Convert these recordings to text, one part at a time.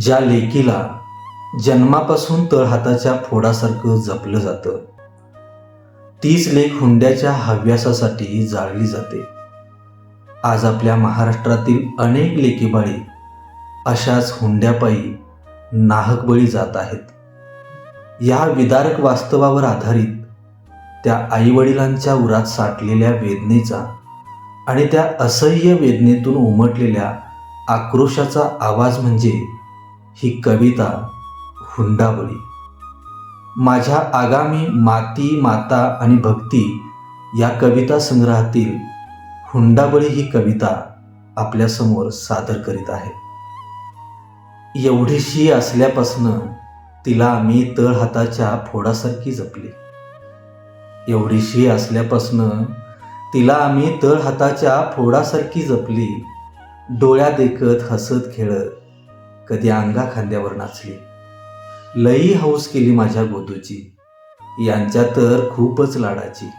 ज्या लेकीला जन्मापासून तळहाताच्या फोडासारखं जपलं जातं तीच लेख हुंड्याच्या हव्यासासाठी जाळली जाते. आज आपल्या महाराष्ट्रातील अनेक लेकीबाळी अशाच हुंड्यापायी नाहक बळी जात आहेत. या विदारक वास्तवावर आधारित त्या आईवडिलांच्या उरात साठलेल्या वेदनेचा आणि त्या असह्य वेदनेतून उमटलेल्या आक्रोशाचा आवाज म्हणजे ही कविता हुंडाबळी माझ्या आगामी माती माता आणि भक्ती या कविता संग्रहातील हुंडाबळी ही कविता आपल्यासमोर सादर करीत आहे. एवढीशी असल्यापासनं तिला आम्ही तळहाताच्या फोडासारखी जपली. एवढीशी असल्यापासनं तिला आम्ही तळहाताच्या फोडासारखी जपली. डोळ्या देखत हसत खेळत कधी अंगा खांद्यावर नाचली. लई हौस केली माझ्या गोदूची यांच्या तर खूपच लाडाची.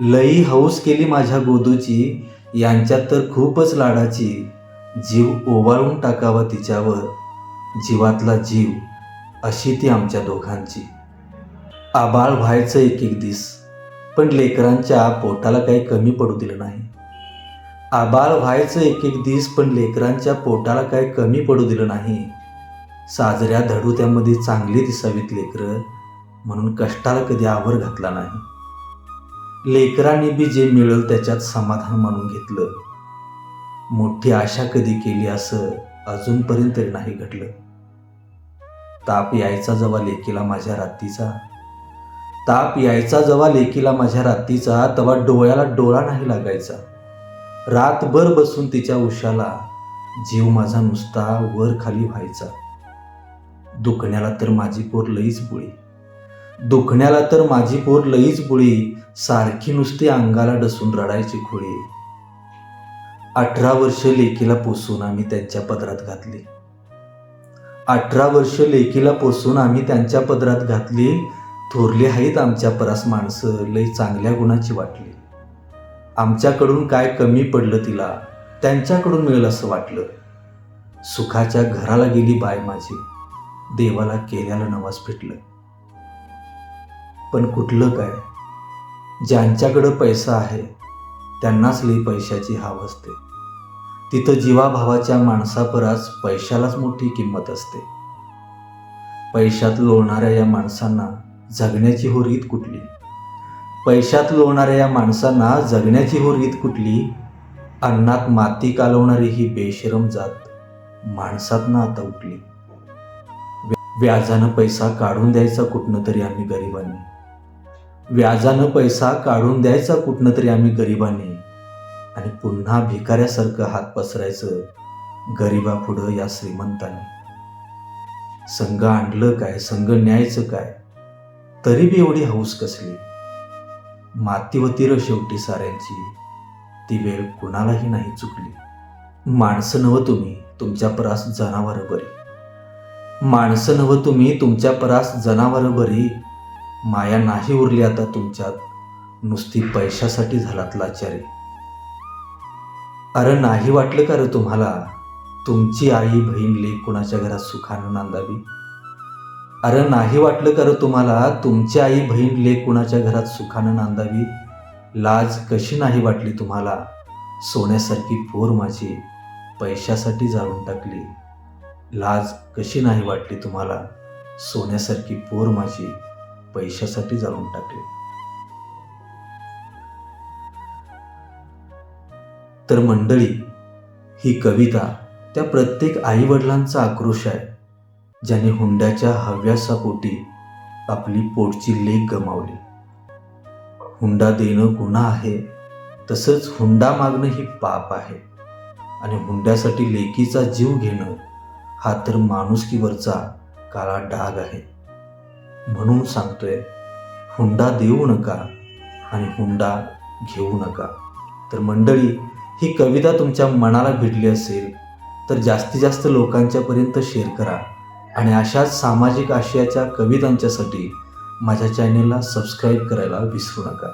लई हौस केली माझ्या गोदूची यांच्यात तर खूपच लाडाची. जीव ओवाळून टाकावा तिच्यावर जीवातला जीव अशी ती आमच्या दोघांची. आबाळ व्हायचं एक एक दिस पण लेकरांच्या पोटाला काही कमी पडू दिलं नाही. आबाल व्हायचं एक एक दिस पण लेकरांच्या पोटाला काय कमी पडू दिलं नाही. साजऱ्या धडूत्यामध्ये चांगली दिसावीत लेकरं म्हणून कष्टाला कधी आवर घातला नाही. लेकरांनी बी जे मिळेल त्याच्यात समाधान मानून घेतलं. मोठी आशा कधी केली असं अजूनपर्यंत तरी नाही घडलं. ताप यायचा जेव्हा लेकीला माझ्या रात्रीचा. ताप यायचा जेव्हा लेकीला माझ्या रात्रीचा तेव्हा डोळ्याला डोळा नाही लागायचा. रातभर बसून तिच्या उशाला जीव माझा नुसता वर खाली व्हायचा. दुखण्याला तर माझी पोर लईच बुळी. दुखण्याला तर माझी पोर लईच बुळी सारखी नुसती अंगाला डसून रडायची खोळी. अठरा वर्ष लेकीला पोसून आम्ही त्यांच्या पदरात घातली. अठरा वर्ष लेकीला पोसून आम्ही त्यांच्या पदरात घातली. थोरली आहेत आमच्या परास माणसं लई चांगल्या गुणाची वाटली. आमच्याकडून काय कमी पडलं तिला त्यांच्याकडून मिळेल असं वाटलं. सुखाच्या घराला गेली बाय माझी. देवाला केल्याला नवाज फिटलं पण कुठलं काय? ज्यांच्याकडं पैसा आहे त्यांनाच लई पैशाची हाव असते. तिथं जीवाभावाच्या माणसापरास पैशालाच मोठी किंमत असते. पैशात लोळणाऱ्या या माणसांना जगण्याची होरीत कुठली? पैशात लोळणाऱ्या या माणसांना जगण्याची हो रीत कुठली? अन्नात माती कालवणारी ही बेशरम जात माणसात ना आता उठली. व्याजानं पैसा काढून द्यायचा कुठनं तरी आम्ही गरिबांनी. व्याजानं पैसा काढून द्यायचा कुठनं तरी आम्ही गरिबांनी. आणि पुन्हा भिकाऱ्यासारखं हात पसरायचं गरिबापुढं या श्रीमंतांनी. संघ आणलं काय? संघ न्यायचं काय? तरी बी एवढी हौस कसली? मातीवती र शेवटी साऱ्यांची ती वेळ कुणालाही नाही चुकली. माणसं नव तुम्ही तुमच्या परास जनावर बरी. माणसं नव तुम्ही तुमच्या परास जनावर बरी. माया नाही उरली आता तुमच्यात नुसती पैशासाठी झालात लाचारी. अरे नाही वाटलं का रे तुम्हाला? तुमची आई बहीण लेख कुणाच्या घरात सुखानं नांदावी? अरे नाही वाटलं कर तुम्हाला? तुमची आई बहीण ले कुणाच्या घरात सुखानं नांदावी? लाज कशी नाही वाटली तुम्हाला? सोन्यासारखी पोर माझी पैशासाठी जाळून टाकली. लाज कशी नाही वाटली तुम्हाला? सोन्यासारखी पोर माझी पैशासाठी जाळून टाकली. तर मंडळी ही कविता त्या प्रत्येक आईवडिलांचा आक्रोश आहे. ज्याने हुंड्याच्या हव्यासापोटी आपली पोटची लेख गमावली. हुंडा देणं गुन्हा आहे तसंच हुंडा मागणं ही पाप आहे. आणि हुंड्यासाठी लेकीचा जीव घेणं हा तर माणुसकीवरचा काळा डाग आहे. म्हणून सांगतोय हुंडा देऊ नका आणि हुंडा घेऊ नका. तर मंडळी ही कविता तुमच्या मनाला भिडली असेल तर जास्तीत जास्त लोकांच्यापर्यंत शेअर करा. आणि अशाच सामाजिक आशयाच्या कवितांच्यासाठी माझ्या चॅनेलला सबस्क्राईब करायला विसरू नका.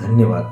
धन्यवाद.